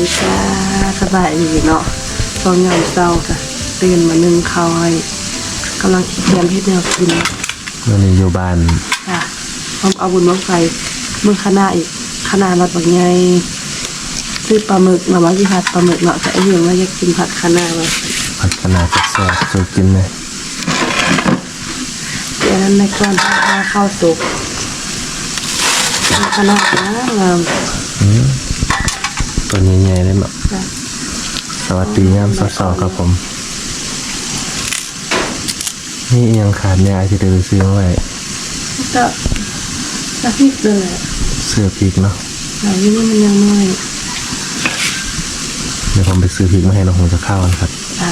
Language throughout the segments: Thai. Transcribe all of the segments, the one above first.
ดีจ้าสบายดีเนาะตอนยามเช้าค่ะตื่นมานึ่งข้าวให้กำลังเตรียมเฮ็ดแนวกินวันนี้อยู่บ้านค่ะพร้อมเอาบุญมาไฟมือคณะอีกคณะรถบักใหญ่ซื้อปลาหมึกมาว่าสิผัดปลาหมึกเนาะแต่ไอ้เรื่องว่าอยากกินผัดคณะว่าพัฒนาแซ่บๆสู่กินเลยเดี๋ยวนั้นในก่อนพาข้าวสุกคณะนะงาม ตัวใหญ่ๆเลยเนาะจ้ะสวัสดียามสาวๆครับผม นี่อิหยังขาดยาที่เดินซื้อมาไว้ก็กระพริบเลยอะเสื้อพริกเนาะหลังนี้มันยังน้อยเดี๋ยวผมไปซื้อพริกมาให้น้องหงจะเข้าวกันครับอ่า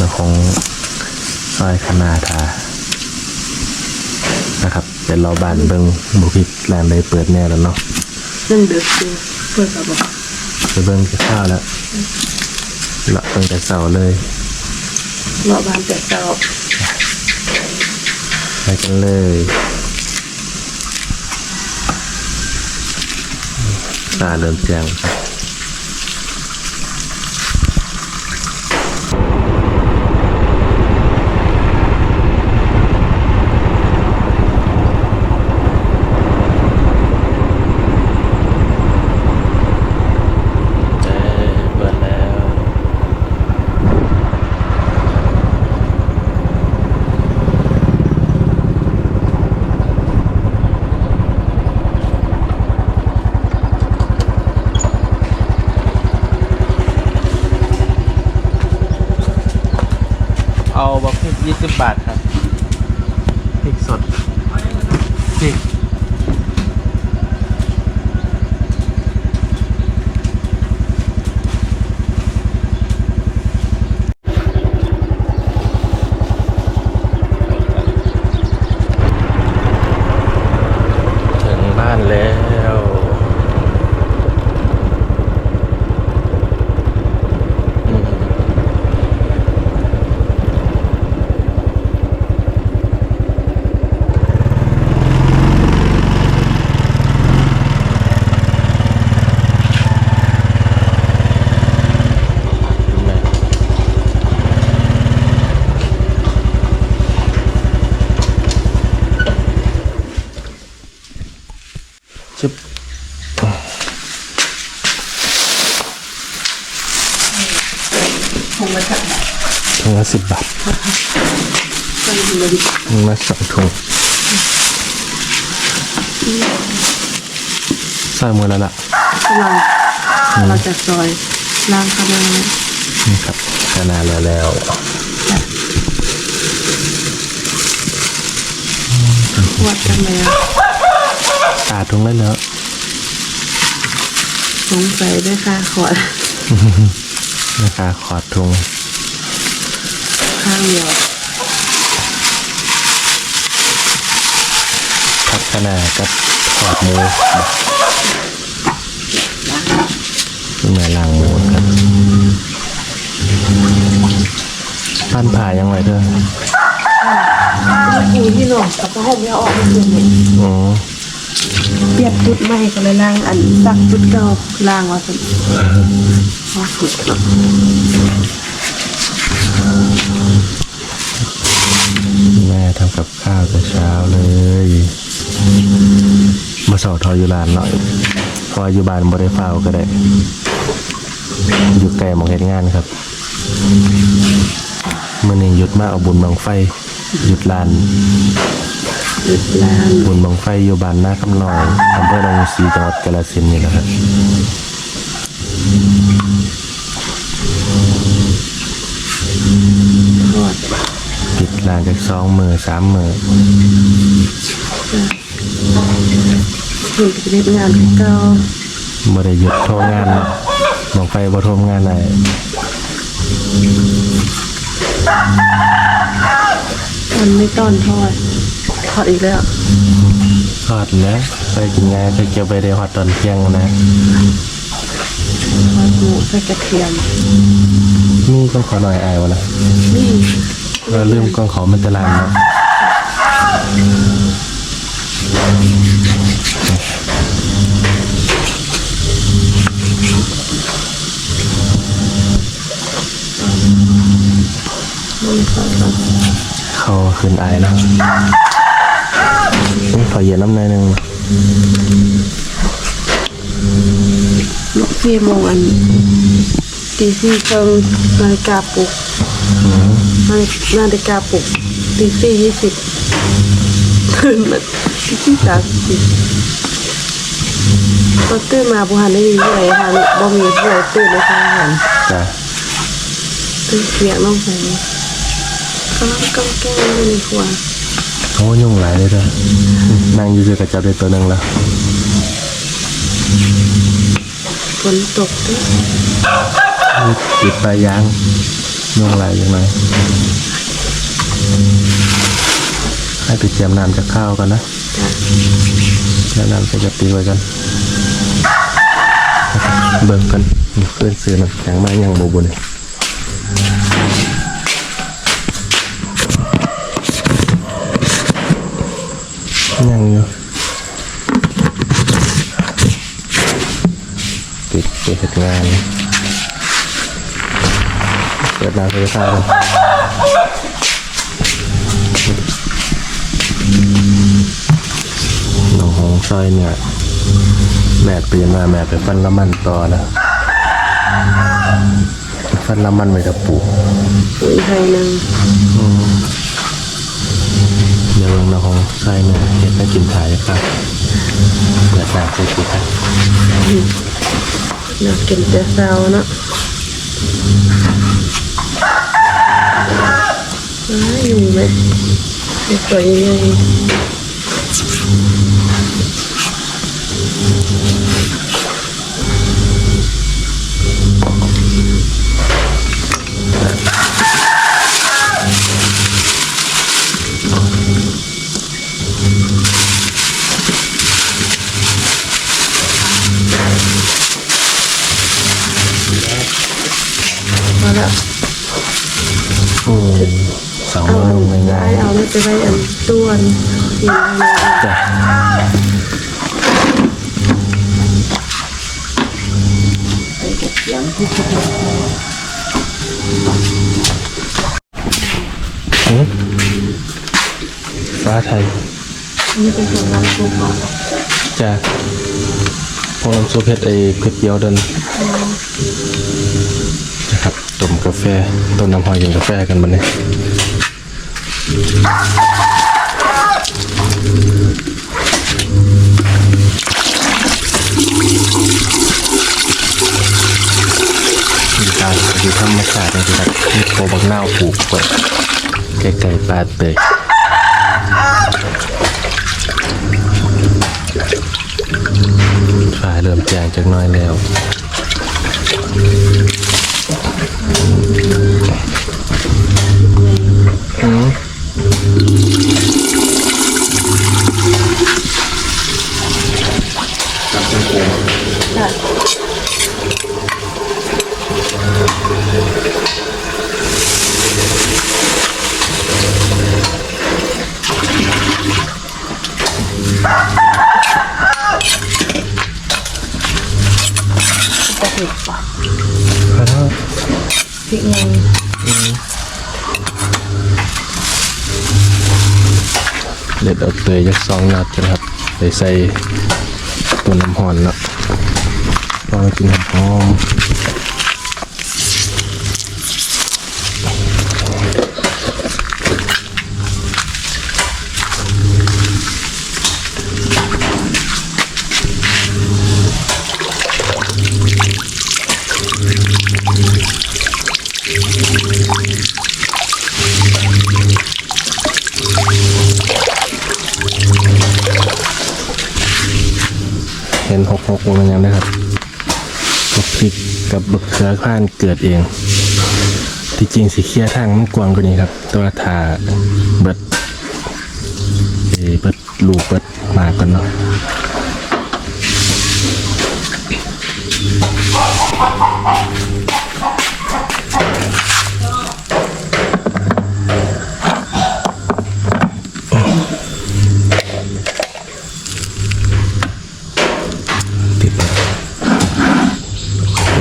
น้องหงซอยคณาทานะครับเป็นเราบ้านเบิ่งบุพริกแลนเลยเปิดแน่แล้วเนาะเรื่องเดือดเดือดเปิดกับบอก ไปเบิ่งจะข้าวแล้วเลาะตั้งแต่เสาร์เลยเลาะบานแต่เจ้าไปกันเลยตาเริ่มแจ้งครับ เอ้ยเปิดแล้ว เอาบักพริกยี่สิบบาทครับพริกสดพริกถึงบ้านแล้วอืม ชึบ คงมาถัด ถุงละสิบบาทก็ยินดีถุงละสองถุงใส่มือแล้วล่ะกำลังเราจะซอยล้างคณะนี่ครับขนาดแล้วแล้วขวดกันแล้วตาดถุงแล้วแล้วสงสัยด้วยค่ะขวดนะคะขอดถุง ข้างเดียวพัฒนากับขอดมือขึ้นมาล้างมือครับปั้นผ่ายังไงเด้ออูที่หนองกับผ้าห่มไม่เอาออกไม่คืนเลยอ๋อเปลี่ยนจุดใหม่ก็เลยล้างอันซักจุดเก่าล้างว่าสิพอสุด แม่ทำกับข้าวแต่เช้าเลย มาสอทออยู่ลานหน่อยเพออยู่บ้านบริฟ้าวก็ได้ อยู่ไกลหมองเหตุงานครับมื่อนี้หยุดมาเอาบุญบังไฟ หยุดลานจุดล้างบุญบังไฟอยู่บ้านหน้าคำน้อยอำเภอหนองสีจังหวัดกาฬสินธุ์นี่แหละครับ ทอดปิดลานจากสองมือสามมือถึงจะได้งานเก่าบ่ได้หยุดโทรงานเนาะบังไฟบ่โทมงานไหนมันไม่ต้อนทอดทอดอีกแล้วทอดแล้วไปกินง่ายไปเกี่ยวไปได้ฮอดตอนเที่ยงนะทอดหมูใส่กระเทียมมีก็ขอหน่อยอายวะนะนี่ เราเริ่มก็ขอมันจะลามแล้วเขาคืนอายแล้วขอเหยียดน้ำในหนึ่งลูกพี่มองอันตีสี่เชิงนาฬิกาปลุก นาฬินาฬิกาปลุกตีสี่ยี่สิบตื่นมาตีสี่สามสิบพอตื่นมาบุหันได้ยินผู้ใดหันบ่มีผู้ใดตื่นเลยค่ะหันจ้ะตื่นเสียงน้องใส่กำลังกำแก้งอยู่ในครัวโอ้ยุ่งหลายเลยเด้อนั่งอยู่ด้วยกับจับได้ตัวหนึ่งแล้วฝนตกด้วยปิดปลายยาง ยุ่งหลยังไงให้ไปเตรียมน้ำจากข้าวกันนะแล้วน้ำใส่กระติไว้กัน เบิ่งกันเพื่อนซื้อน้ำแข็งมายังบูบุนี่ยังอยู่ติดไปเหตุงานเปิดน้ำไฟฟ้ากันหนองหงซอยเนี่ยแม่เปลี่ยนมาแม่ไปฟันละมันต่อนะฟันละมันไว้กับปลูกปุ๋ยไทยนึงเดี๋ยวเราของใส่แม่เห็ดให้กินถ่ายครับเปิดน้ำใส่กินครับอยากกินแต่เช้าเนาะ อ้าอยู่ไหมเป็นตัวยังไง ต้วนจ้ะฟ้าไทยนี่เป็นของร้านซุปเนาะจ้ะพวกน้ำซุปเผ็ดไอ้เผ็ดเกี๊ยวเดินนะครับต้มกาแฟต้นน้ำหอยกินกาแฟกันบันนี้อยู่ตามอยู่ธรรมชาตินะครับ มีโคบักเน่าวปลูกไว้ไก่ๆปลาเตยฝ่ายเริ่มแจงจากน้อยแล้วอืมขอโทษ พริกไงเด็ดเอาเตยจากซองนัดกันครับไปใส่ตัวน้ำหอนเนาะลองกินหอม นหกหกมันยังได้ครับบักพริกกับบักเขือข้านเกิดเอง ที่จริงสีเคียทางมันกว้างกว่านี้ครับแตัวาทาเบิดเอยเบิดลูกเบิดมากันเนาะติดแล้วโอเค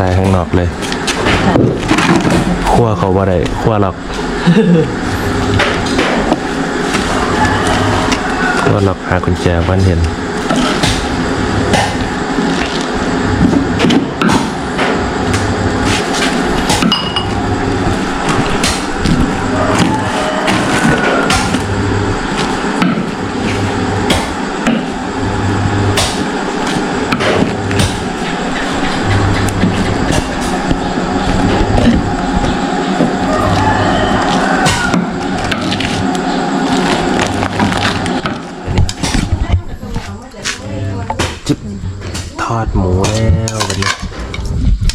ส่ข้างนอกเลยขั้วเขาบ่ได้ขั้วหรอก ขั้วหราหากุญแจวันเห็น หมูแล้ววันนี้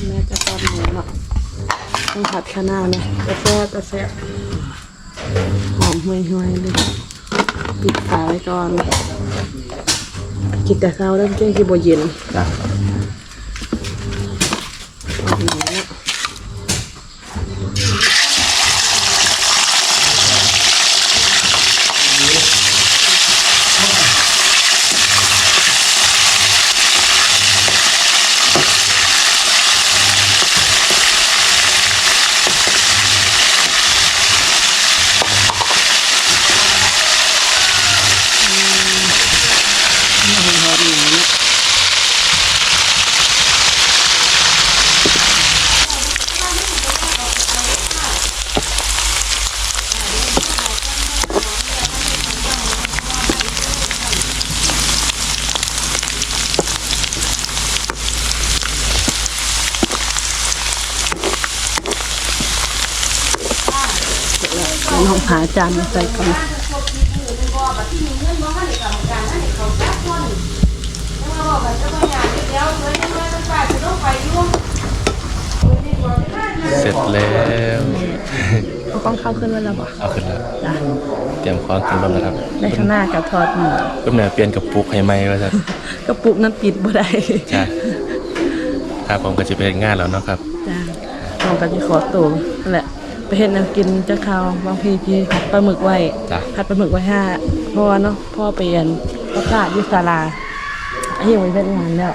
แม่จะตอนหมูเนาะต้องผัดข้าวหน้านะกระแซะกระแซะหอมห่วยๆเลยปิดฝาไว้ก่อนกินแต่เช้าเริ่มเจ้งที่บ่เย็นจ้ะ เดี๋ยวน้องหา จานมาใส่ก่อนเสร็จแล้วเอากล้องเข้าขึ้นไว้แล้วบ่เอาขึ้นแล้วจ้ะเตรียมความขึ้นบ้างนะครับได้ข้างหน้ากับทอดหมูก็เนี่ยเปลี่ยนกับปุกให้ไหมว่าจะกระปุกนั้นปิดบ่ได้ใช่ครับผมก็จะไปเฮ็ดงานแล้วเนาะครับจ้าน้องก็จะขอตัวนั่นแหละ ไปเห็นน้ำกินจะข้าวบางทีที่ผัดปลาหมึกไว้จ้ะ ผัดปลาหมึกไว้ห้าเพราะว่าเนาะพ่อเปลี่ยนประกาศอยุศาลาไอ้เหี้ยมันเป็นงานแล้ว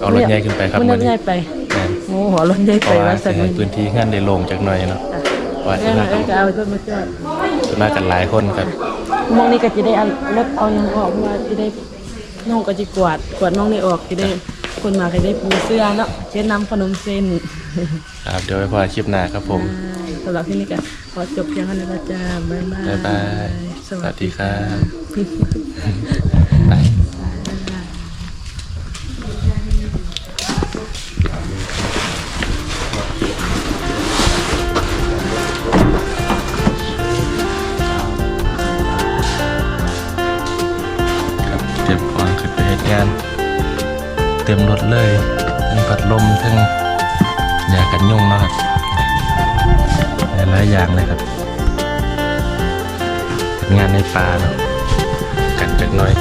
เอารถใหญ่ขึ้นไปครับมันมื้รอถนี้ใหญ่ไปแม่นโอ้โหรถใหญ่เพไปราะว่าว่าจะสักให้นิดพื้นที่งานได้โล่งจักหน่อยเนาะว่าเรื่ที่องมาอะไรกันก็เอารถมาจอดส่วนมากกันหลายคนครับ มองนี่ก็จะได้เอารถเอายังออกเพราะว่าจะได้น้องก็จะกวาดกวาดน้องนี่ออกจะได้ คนมาก็ได้ปูเสื้อเนาะเช่นน้ำขนมเส้นครับเดี๋ยวไปพอคลิปหน้าครับผมสำหรับที่นี่ก็ขอจบเพียงเท่านี้นะจ้าบ๊ายบาย บ๊ายบายสสวัวัสสดีดีครับไปครับ เต็มรถเลยทั้งผัดลมทั้งยากันยุ่งเนาะครับหลายอย่างเลยครับ งานในป่าเนาะกันจักน้อย